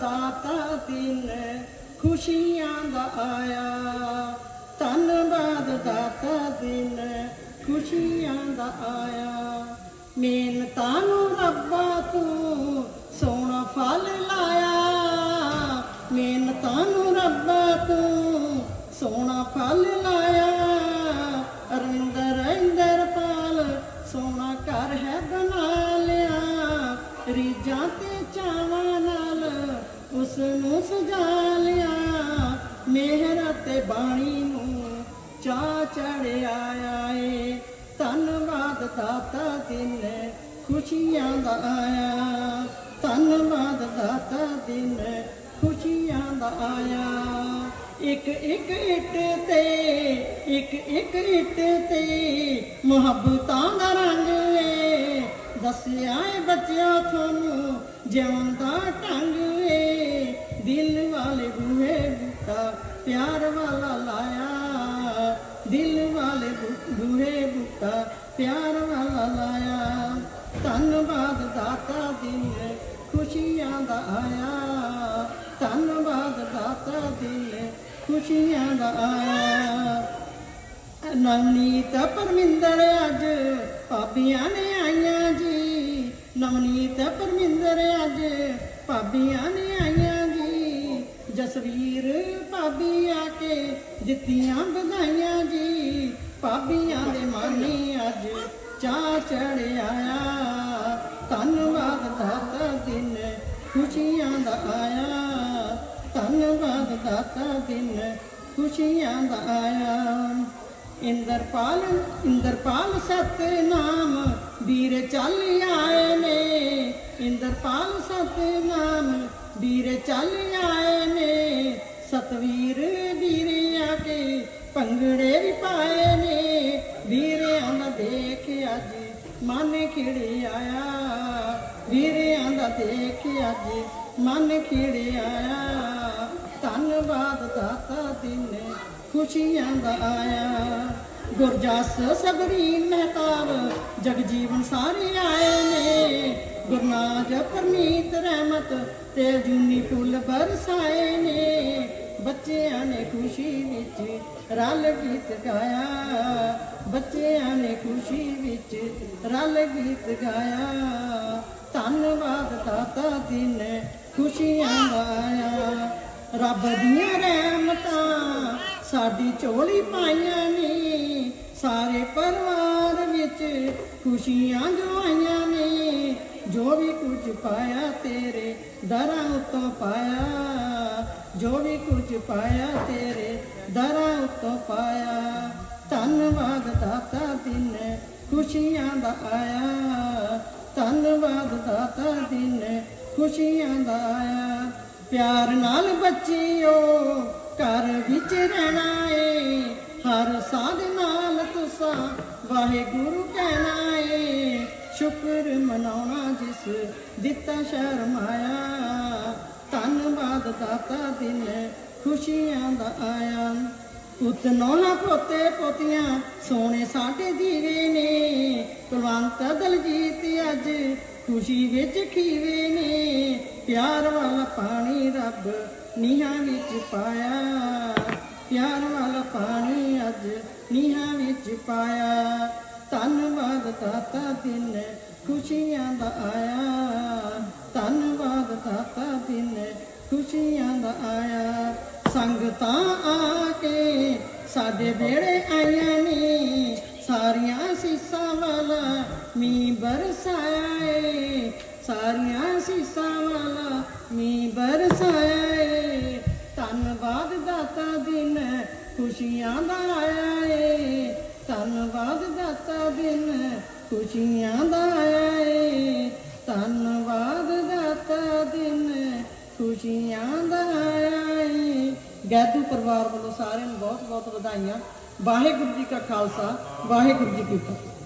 ਦਾਤਾ ਦਿਨ ਖੁਸ਼ੀਆਂ ਦਾ ਆਇਆ। ਧੰਨਵਾਦ ਦਾਤਾ ਦਿਨ ਖੁਸ਼ੀਆਂ ਦਾ ਆਇਆ। ਮਿਹਨਤਾਂ ਨੂੰ ਰੱਬਾ ਤੂੰ ਸੋਹਣਾ ਫਲ ਲਾਇਆ। ਮਿਹਨਤਾਂ ਨੂੰ ਰੱਬਾ ਤੂੰ ਸੋਹਣਾ ਫਲ ਲਾਇਆ। ਅਰਿੰਦਰ ਇੰਦਰਪਾਲ ਸੋਹਣਾ ਘਰ ਹੈ ਬਣਾ ਚਾ ਚੜਿਆ ਏ ਧੰਨਵਾਦ ਦਾਤਾ ਦਿਨ ਖੁਸ਼ੀਆਂ ਦਾ ਆਇਆ। ਧੰਨਵਾਦ ਦਾਤਾ ਦਿਨ ਖੁਸ਼ੀਆਂ ਦਾ ਆਇਆ। ਇੱਕ ਇੱਕ ਇੱਟ ਤੇ, ਇੱਕ ਇੱਕ ਇੱਟ ਤੇ ਮੁਹੱਬਤਾਂ ਦਾ ਰੰਗ ਏ। ਦੱਸਿਆ ਏ ਬੱਚਿਆਂ ਤੁਹਾਨੂੰ ਜਿਉਣ ਦਾ ਢੰਗ ਏ। ਦਿਲ ਵਾਲੇ ਬੂਹੇ ਬੂਟਾ, ਪਿਆਰ ਵਾਲਾ ਲਾਇਆ ਦੂਰੇ ਬੂਟਾ ਪਿਆਰ ਵਾਲਾ ਲਾਇਆ। ਧੰਨਵਾਦ ਦਾਤਾ ਦਿਨ ਖੁਸ਼ੀਆਂ ਦਾ ਆਇਆ। ਧੰਨਵਾਦ ਦਾਤਾ ਦਿਨ ਖੁਸ਼ੀਆਂ ਦਾ ਆਇਆ। ਨਵਨੀਤ ਪਰਮਿੰਦਰ ਅੱਜ ਭਾਬੀਆਂ ਨੇ ਆਈਆਂ ਜੀ। ਨਵਨੀਤ ਪਰਮਿੰਦਰ ਅੱਜ ਭਾਬੀਆਂ ਨੇ ਆਈਆਂ ਜੀ। ਜਸਵੀਰ ਭਾਬੀ ਆ ਕੇ ਦਿੱਤੀਆਂ ਵਧਾਈਆਂ ਜੀ। ਚਾਹ ਚੜਿਆ ਧੰਨਵਾਦ ਦਾਤਾ ਦਿਨ ਖੁਸ਼ੀਆਂ ਦਾ ਆਇਆ। ਧੰਨਵਾਦ ਦਾਤਾ ਦਿਨ ਖੁਸ਼ੀਆਂ ਦਾ ਆਇਆ। ਇੰਦਰਪਾਲ ਇੰਦਰਪਾਲ ਸਤਨਾਮ, ਵੀਰ ਚੱਲ ਆਏ ਨੇ। ਇੰਦਰਪਾਲ ਸਤਨਾਮ, ਵੀਰ ਚੱਲ ਆਏ ਨੇ। ਸਤਵੀਰ ਮਨ ਖਿੜ ਆਇਆ, ਵੀਰਿਆਂ ਦਾ ਦੇਖਿਆ ਅੱਜ ਮਨ ਖਿੜ ਆਇਆ। ਧੰਨਵਾਦ ਦਾਤਾ ਦਿਨੇ ਖੁਸ਼ੀਆਂ ਦਾ ਆਇਆ। ਗੁਰਜਸ ਸਬਰੀ ਮਹਿਤਾਬ ਜਗਜੀਵਨ ਸਾਰੇ ਆਏ ਨੇ। ਗੁਰਨਾਜ ਪਰਮੀਤ ਰਹਿਮਤ, ਤੇ ਜੂਨੀ ਫੁੱਲ ਬਰਸਾਏ ਨੇ। ਬੱਚਿਆਂ ਨੇ ਖੁਸ਼ੀ ਵਿੱਚ ਰਲ ਗੀਤ ਗਾਇਆ। ਬੱਚਿਆਂ ਨੇ ਖੁਸ਼ੀ ਵਿੱਚ ਰਲ ਗੀਤ ਗਾਇਆ। ਧੰਨਵਾਦ ਦਾਤਾ ਦਿਨ ਖੁਸ਼ੀਆਂ ਦਾ ਰੱਬ ਦੀਆਂ ਰਹਿਮਤਾਂ ਸਾਡੀ ਝੋਲੀ ਪਾਈਆਂ ਨੇ। ਸਾਰੇ ਪਰਿਵਾਰ ਵਿੱਚ ਖੁਸ਼ੀਆਂ ਜੋ ਨੇ। ਜੋ ਵੀ ਕੁਝ ਪਾਇਆ ਤੇਰੇ ਦਰਾਂ ਉੱਤੋਂ ਪਾਇਆ। ਜੋ ਵੀ ਕੁਝ ਪਾਇਆ ਤੇਰੇ ਦਰਾਂ ਉੱਤੋਂ ਪਾਇਆ। ਧੰਨਵਾਦ ਦਾਤਾ ਦਿਨ ਖੁਸ਼ੀਆਂ ਦਾ ਆਇਆ। ਧੰਨਵਾਦ ਦਾਤਾ ਦਿਨ ਖੁਸ਼ੀਆਂ ਦਾ ਆਇਆ। ਪਿਆਰ ਨਾਲ ਬੱਚਿਓ, ਘਰ ਵਿੱਚ ਰਹਿਣਾ ਏ। ਹਰ ਸਾਧ ਨਾਲ ਤੁਸਾਂ, ਵਾਹਿਗੁਰੂ ਕਹਿਣਾ ਏ। ਸ਼ੁਕਰ ਮਨਾਉਣਾ ਜਿਸ ਦਿੱਤਾ ਸ਼ਰਮਾਇਆ ਧੰਨਵਾਦ ਦਾਤਾ ਦਿਨ ਖੁਸ਼ੀਆਂ ਦਾ ਆਇਆ। ਪੁੱਤ ਨੋਨਾ ਪੋਤੇ ਪੋਤੀਆਂ ਸੋਹਣੇ ਸਾਡੇ ਦੀਵੇ ਨੇ, ਕੁਲਵੰਤ ਦਲਜੀਤ ਅੱਜ ਖੁਸ਼ੀ ਵਿੱਚ ਖੀਵੇ ਨੇ। ਪਿਆਰ ਵਾਲਾ ਪਾਣੀ ਰੱਬ ਨੀਹਾਂ ਵਿੱਚ ਪਾਇਆ, ਪਿਆਰ ਵਾਲਾ ਪਾਣੀ ਅੱਜ ਨੀਹਾਂ ਵਿੱਚ ਪਾਇਆ। ਧੰਨਵਾਦ ਦਾਤਾ ਦਿਨ ਖੁਸ਼ੀਆਂ ਦਾ ਆਇਆ, ਧੰਨਵਾਦ ਦਾਤਾ ਦਿਨ ਖੁਸ਼ੀਆਂ ਦਾ ਆਇਆ। ਸੰਗਤਾਂ ਆ ਕੇ ਸਾਡੇ ਵਿਹੜੇ ਆਈਆਂ ਨੇ ਸਾਰੀਆਂ ਸੀਸਾਂ ਵਾਲਾ ਮੀਂਹ ਬਰਸਾਇਆ ਏ ਸਾਰੀਆਂ ਸੀਸਾਂ ਵਾਲਾ ਮੀਂਹ ਬਰਸਾਇਆ ਏ ਧੰਨਵਾਦ ਦਾਤਾ ਦਿਨ ਖੁਸ਼ੀਆਂ ਦਾ ਆਇਆ ਏ। ਧੰਨਵਾਦ ਦਾਤਾ ਦਿਨ ਖੁਸ਼ੀਆਂ ਦਾ ਆਇਆ ਏ। ਧੰਨਵਾਦ ਦਾਤਾ ਦਿਨ ਖੁਸ਼ੀਆਂ ਦਾ ਆਇਆ ਏ। ਗੈਦੂ ਪਰਿਵਾਰ ਵੱਲੋਂ ਸਾਰਿਆਂ ਨੂੰ ਬਹੁਤ ਬਹੁਤ ਵਧਾਈਆਂ। ਵਾਹਿਗੁਰੂ ਜੀ ਕਾ ਖਾਲਸਾ, ਵਾਹਿਗੁਰੂ ਜੀ ਕੀ ਫਤਿਹ।